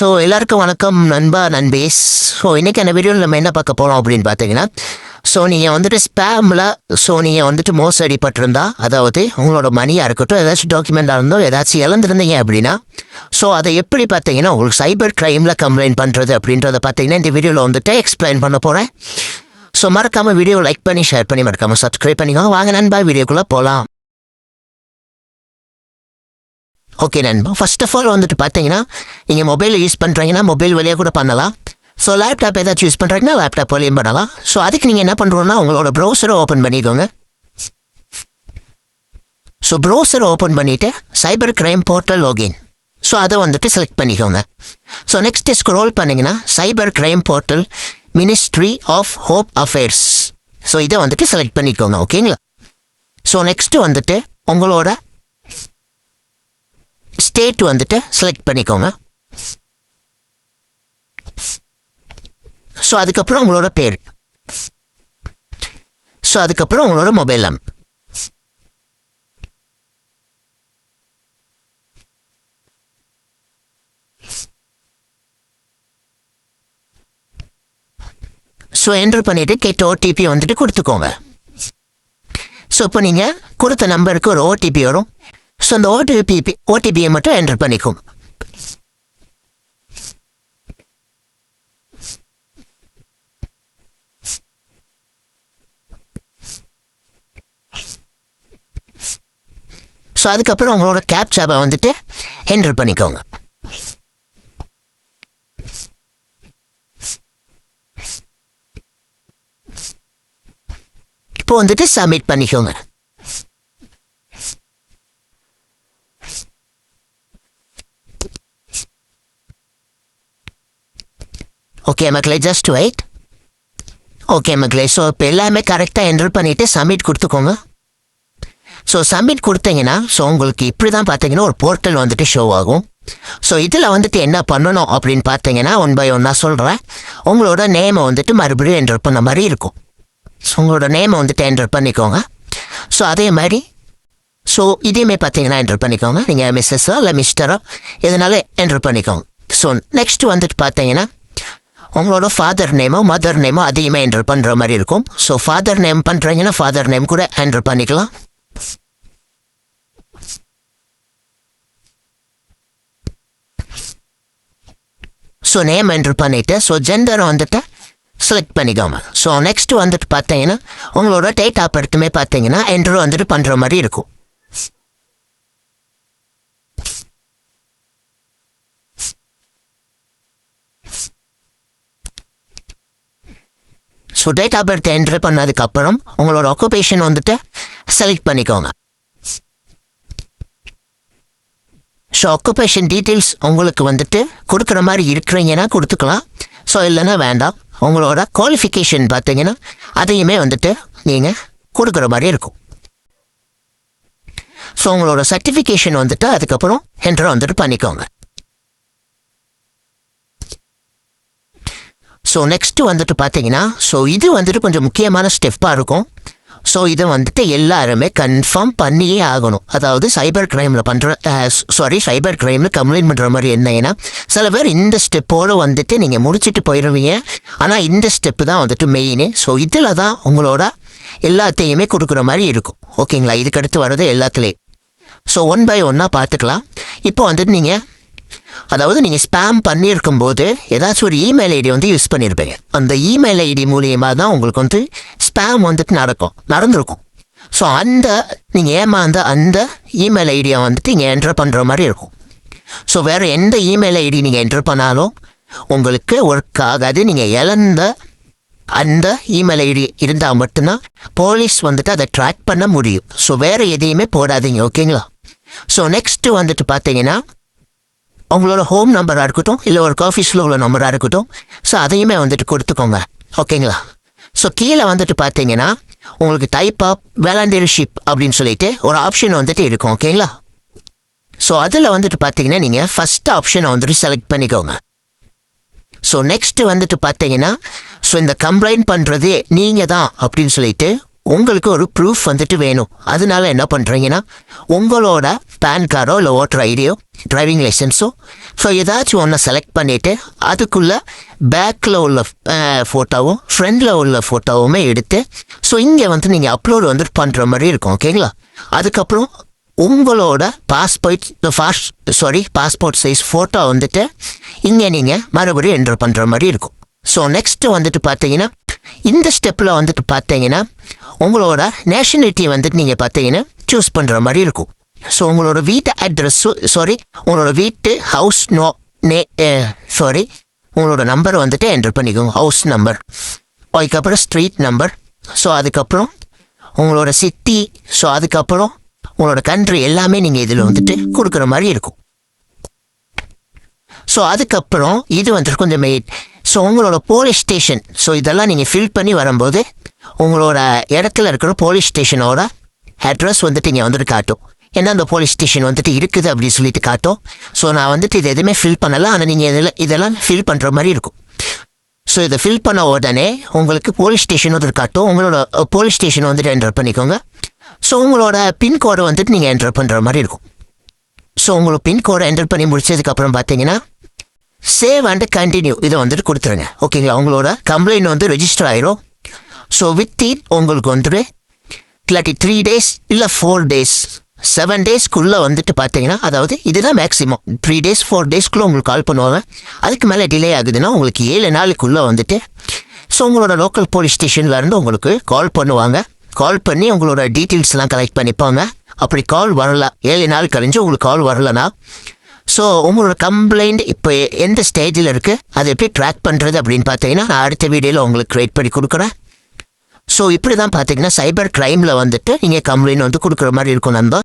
So எல்லாருக்கும் வணக்கம் நண்பா நண்பேஸ் ஸோ இன்றைக்கி அந்த வீடியோவில் நம்ம என்ன பார்க்க போகிறோம் அப்படின்னு பார்த்தீங்கன்னா ஸோ நீங்கள் வந்துட்டு ஸ்பேமில் ஸோ நீங்கள் வந்துட்டு மோசடிப்பட்டிருந்தா அதாவது உங்களோட மணியாக இருக்கட்டும் ஏதாச்சும் டாக்குமெண்ட்டாக இருந்தோ ஏதாச்சும் இழந்திருந்தீங்க அப்படின்னா ஸோ அதை எப்படி பார்த்தீங்கன்னா உங்களுக்கு சைபர் க்ரைமில் கம்ப்ளைண்ட் பண்ணுறது அப்படின்றத பார்த்தீங்கன்னா இந்த வீடியோவில் வந்துட்டு எக்ஸ்பிளைன் பண்ண போகிறேன் ஸோ மறக்காமல் வீடியோ லைக் பண்ணி ஷேர் பண்ணி மறக்காமல் சப்ஸ்கிரைப் பண்ணிக்கோங்க. வாங்க நண்பா வீடியோக்குள்ளே போகலாம் ஓகே நண்பா. ஃபர்ஸ்ட் ஆஃப் ஆல் வந்துட்டு பார்த்தீங்கன்னா நீங்கள் மொபைல் யூஸ் பண்ணுறீங்கன்னா மொபைல் வழியாக கூட பண்ணலாம். ஸோ லேப்டாப் ஏதாச்சும் யூஸ் பண்ணுறீங்கன்னா லேப்டாப் வழியும் பண்ணலாம். ஸோ அதுக்கு நீங்கள் என்ன பண்ணுறோன்னா உங்களோட ப்ரௌசரை ஓப்பன் பண்ணிக்கோங்க. ஸோ ப்ரௌசரை ஓப்பன் பண்ணிவிட்டு cyber crime portal login so அதை வந்துட்டு செலக்ட் பண்ணிக்கோங்க. ஸோ நெக்ஸ்ட்டு ஸ்க்ரோல் பண்ணிங்கன்னா cyber crime portal ministry of home affairs so இதை வந்துட்டு செலக்ட் பண்ணிக்கோங்க. ஓகேங்களா ஸோ நெக்ஸ்ட்டு வந்துட்டு உங்களோட ஸ்டேட் வந்துட்டு செலக்ட் பண்ணிக்கோங்க. ஸோ அதுக்கப்புறம் உங்களோட பேர். ஸோ அதுக்கப்புறம் உங்களோட மொபைல் நம்பர் ஸோ என்ட்ரு பண்ணிவிட்டு கேட்ட ஓடிபி வந்துட்டு கொடுத்துக்கோங்க. ஸோ இப்போ நீங்கள் கொடுத்த நம்பருக்கு ஒரு ஓடிபி வரும். ஸோ அந்த ஓடிபி ஓடிபியை மட்டும் என்டர் பண்ணிக்கோங்க ஸோ அதுக்கப்புறம் உங்களோட கேப்சாவை வந்துட்டு என்டர் பண்ணிக்கோங்க. இப்போ வந்துட்டு சப்மிட் பண்ணிக்கோங்க. ஓகே மக்களே ஜஸ்ட் வெயிட் ஓகே மக்களே ஸோ இப்போ எல்லாமே கரெக்டாக என்ட்ரு பண்ணிவிட்டு சப்மிட் கொடுத்துக்கோங்க. ஸோ சப்மிட் கொடுத்தீங்கன்னா ஸோ உங்களுக்கு இப்படி தான் பார்த்தீங்கன்னா ஒரு போர்ட்டல் வந்துட்டு ஷோ ஆகும். ஸோ இதில் வந்துட்டு என்ன பண்ணணும் அப்படின்னு பார்த்தீங்கன்னா ஒன் பை ஒன்னாக சொல்கிறேன் உங்களோட நேமை வந்துட்டு மறுபடியும் என்ட்ரு பண்ண மாதிரி இருக்கும். ஸோ உங்களோட நேமை வந்துட்டு என்ட்ரு பண்ணிக்கோங்க. ஸோ அதே மாதிரி ஸோ இதேமே பார்த்தீங்கன்னா என்ட்ரு பண்ணிக்கோங்க. நீங்கள் மிஸ்ஸஸோ இல்லை மிஸ்டரோ எதனால என்ட்ரு பண்ணிக்கோங்க. ஸோ நெக்ஸ்ட் வந்துட்டு பார்த்தீங்கன்னா உங்களோட ஃபாதர் நேமோ மதர் நேமோ அதையுமே என்ட்ரு பண்ணுற மாதிரி இருக்கும். ஸோ ஃபாதர் நேம் பண்ணுறீங்கன்னா ஃபாதர் நேம் கூட என்ட்ரு பண்ணிக்கலாம். ஸோ நேம் என்ட்ரு பண்ணிவிட்டு ஸோ ஜெண்டர் வந்துட்டு செலக்ட் பண்ணிக்கோங்க. ஸோ நெக்ஸ்ட் வந்துட்டு பார்த்தீங்கன்னா உங்களோட டேட் ஆஃப் பர்த்துமே பார்த்தீங்கன்னா என்ட்ரு வந்துட்டு பண்ணுற மாதிரி இருக்கும். So date of birth enter பண்ணதுக்கப்புறம் உங்களோட ஆக்குபேஷன் வந்துட்டு செலக்ட் பண்ணிக்கோங்க. ஸோ ஆக்குபேஷன் டீட்டெயில்ஸ் உங்களுக்கு வந்துட்டு கொடுக்குற மாதிரி இருக்கிறீங்கன்னா கொடுத்துக்கலாம். ஸோ இல்லைன்னா வேண்டாம். உங்களோட குவாலிஃபிகேஷன் பார்த்தீங்கன்னா அதையுமே வந்துட்டு நீங்கள் கொடுக்குற மாதிரி இருக்கும். ஸோ உங்களோட சர்டிஃபிகேஷன் வந்துட்டு அதுக்கப்புறம் என்ட்ரு வந்துட்டு பண்ணிக்கோங்க. ஸோ நெக்ஸ்ட்டு வந்துட்டு பார்த்தீங்கன்னா ஸோ இது வந்துட்டு கொஞ்சம் முக்கியமான ஸ்டெப்பாக இருக்கும். ஸோ இதை வந்துட்டு எல்லாருமே கன்ஃபார்ம் பண்ணியே ஆகணும். அதாவது சைபர் கிரைமில் பண்ணுற சாரி சைபர் கிரைமில் கம்ப்ளைண்ட் பண்ணுற மாதிரி என்னன்னா சில பேர் இந்த ஸ்டெப்போடு வந்துட்டு நீங்கள் முடிச்சுட்டு போயிடுவீங்க ஆனால் இந்த ஸ்டெப்பு தான் வந்துட்டு மெயின் ஸோ இதில் தான் உங்களோட எல்லாத்தையுமே கொடுக்குற மாதிரி இருக்கும். ஓகேங்களா இதுக்கடுத்து வர்றது எல்லாத்துலேயும். ஸோ ஒன் பை ஒன்னாக பார்த்துக்கலாம் இப்போ வந்துட்டு நீங்கள் அதாவது நீங்கள் ஸ்பேம் பண்ணியிருக்கும் போது ஏதாச்சும் ஒரு இமெயில் ஐடி வந்து யூஸ் பண்ணியிருப்பீங்க அந்த இமெயில் ஐடி மூலியமாக தான் உங்களுக்கு வந்து ஸ்பேம் வந்துட்டு நடக்கும் நடந்திருக்கும். ஸோ அந்த நீங்கள் ஏமாந்த அந்த இமெயில் ஐடியை வந்துட்டு நீங்கள் என்ட்ரு பண்ணுற மாதிரி இருக்கும். ஸோ வேறு எந்த இமெயில் ஐடி நீங்கள் என்ட்ரு பண்ணாலும் உங்களுக்கு ஒர்க் ஆகாது. நீங்கள் இழந்த அந்த இமெயில் ஐடி இருந்தால் மட்டும்தான் போலீஸ் வந்துட்டு அதை ட்ராக் பண்ண முடியும். ஸோ வேறு எதையுமே போடாதீங்க ஓகேங்களா ஸோ நெக்ஸ்ட்டு வந்துட்டு பார்த்தீங்கன்னா உங்களோட ஹோம் நம்பராக இருக்கட்டும் இல்லை ஒரு ஆஃபீஸில் உள்ள நம்பராக இருக்கட்டும் ஸோ அதையுமே வந்துட்டு கொடுத்துக்கோங்க. ஓகேங்களா ஸோ கீழே வந்துட்டு பார்த்தீங்கன்னா உங்களுக்கு டைப் ஆஃப் வேலண்டியர்ஷிப் அப்படின்னு சொல்லிட்டு ஒரு ஆப்ஷன் வந்துட்டு இருக்கும் ஓகேங்களா ஸோ அதில் வந்துட்டு பார்த்தீங்கன்னா நீங்கள் ஃபஸ்ட் ஆப்ஷனை வந்துட்டு செலக்ட் பண்ணிக்கோங்க. ஸோ நெக்ஸ்ட்டு வந்துட்டு பார்த்தீங்கன்னா ஸோ இந்த கம்ப்ளைண்ட் பண்ணுறது நீங்கள் தான் அப்படின்னு சொல்லிட்டு உங்களுக்கு ஒரு ப்ரூஃப் வந்துட்டு வேணும். அதனால என்ன பண்ணுறீங்கன்னா உங்களோட பேன் கார்டோ இல்லை ஓட்டர் ஐடியோ டிரைவிங் லைசன்ஸோ ஸோ ஏதாச்சும் ஒன்றை செலக்ட் பண்ணிவிட்டு அதுக்குள்ளே பேக்கில் உள்ள ஃபோட்டோவும் ஃப்ரண்டில் உள்ள ஃபோட்டோவுமே எடுத்து ஸோ இங்கே வந்து நீங்கள் அப்லோடு வந்துட்டு பண்ணுற மாதிரி இருக்கும் ஓகேங்களா அதுக்கப்புறம் உங்களோட passport fast sorry passport size photo வந்துட்டு இங்கே நீங்கள் மறுபடியும் என்டர் பண்ணுற மாதிரி இருக்கும். ஸோ நெக்ஸ்ட்டு வந்துட்டு பார்த்தீங்கன்னா இந்த ஸ்டெப்பில் வந்துட்டு பார்த்தீங்கன்னா உங்களோட நேஷனாலிட்டி வந்துட்டு நீங்கள் பார்த்தீங்கன்னா சூஸ் பண்ணுற மாதிரி இருக்கும். ஸோ உங்களோட வீட்டு அட்ரஸ்ஸு சாரி உங்களோட வீட்டு ஹவுஸ் நோ நே சாரி உங்களோட நம்பர் வந்துட்டு என்டர் பண்ணிக்கோங்க ஹவுஸ் நம்பர் அதுக்கப்புறம் ஸ்ட்ரீட் நம்பர் ஸோ அதுக்கப்புறம் உங்களோட சிட்டி ஸோ அதுக்கப்புறம் உங்களோட கண்ட்ரி எல்லாமே நீங்கள் இதில் வந்துட்டு கொடுக்குற மாதிரி இருக்கும். ஸோ அதுக்கப்புறம் இது வந்துட்டு கொஞ்சம் ஸோ உங்களோட போலீஸ் ஸ்டேஷன் ஸோ இதெல்லாம் நீங்கள் ஃபில் பண்ணி வரும்போது உங்களோட இடத்துல இருக்கிற போலீஸ் ஸ்டேஷனோட அட்ரஸ் வந்துட்டு இங்கே வந்துட்டு காட்டும். ஏன்னா அந்த போலீஸ் ஸ்டேஷன் வந்துட்டு இருக்குது அப்படின்னு சொல்லிட்டு காட்டும். ஸோ நான் வந்துட்டு இது எதுவுமே ஃபில் பண்ணலை. ஆனால் நீங்கள் இதில் இதெல்லாம் ஃபில் பண்ணுற மாதிரி இருக்கும். ஸோ இதை ஃபில் பண்ண உடனே உங்களுக்கு போலீஸ் ஸ்டேஷன் வந்துட்டு காட்டும். உங்களோட போலீஸ் ஸ்டேஷன் வந்துட்டு என்டர் பண்ணிக்கோங்க. ஸோ உங்களோட பின்கோடை வந்துட்டு நீங்கள் என்டர் பண்ணுற மாதிரி இருக்கும். ஸோ உங்களோட பின்கோடை என்டர் பண்ணி முடிச்சதுக்கப்புறம் பார்த்தீங்கன்னா சேவ் அண்ட் கண்டினியூ இதை வந்துட்டு கொடுத்துருங்க. ஓகேங்களா உங்களோட கம்ப்ளைண்ட் வந்து ரெஜிஸ்டர் ஆயிரும். ஸோ வித்தின் உங்களுக்கு வந்துட்டு இல்லாட்டி த்ரீ டேஸ் இல்லை ஃபோர் டேஸ் செவன் டேஸ்க்குள்ளே வந்துட்டு பார்த்தீங்கன்னா அதாவது இதுதான் மேக்ஸிமம் த்ரீ டேஸ் ஃபோர் டேஸ்க்குள்ளே உங்களுக்கு கால் பண்ணுவாங்க. அதுக்கு மேலே டிலே ஆகுதுன்னா உங்களுக்கு ஏழு நாளுக்குள்ளே வந்துட்டு ஸோ உங்களோட லோக்கல் போலீஸ் ஸ்டேஷன்லேருந்து உங்களுக்கு கால் பண்ணுவாங்க. கால் பண்ணி உங்களோட டீட்டெயில்ஸ்லாம் கலெக்ட் பண்ணிப்பாங்க. அப்படி கால் வரல. ஏழு நாள் கழிஞ்சு உங்களுக்கு கால் வரலன்னா ஸோ உங்களோட கம்ப்ளைண்ட் இப்போ எந்த ஸ்டேஜில் இருக்குது அதை எப்படி ட்ராக் பண்ணுறது அப்படின்னு பார்த்தீங்கன்னா நான் அடுத்த வீடியோவில் உங்களுக்கு க்ரியேட் பண்ணி கொடுக்குறேன். ஸோ இப்படி தான் பார்த்தீங்கன்னா சைபர் க்ரைமில் வந்துட்டு நீங்கள் கம்ப்ளைண்ட் வந்து கொடுக்குற மாதிரி இருக்கும் நண்பா.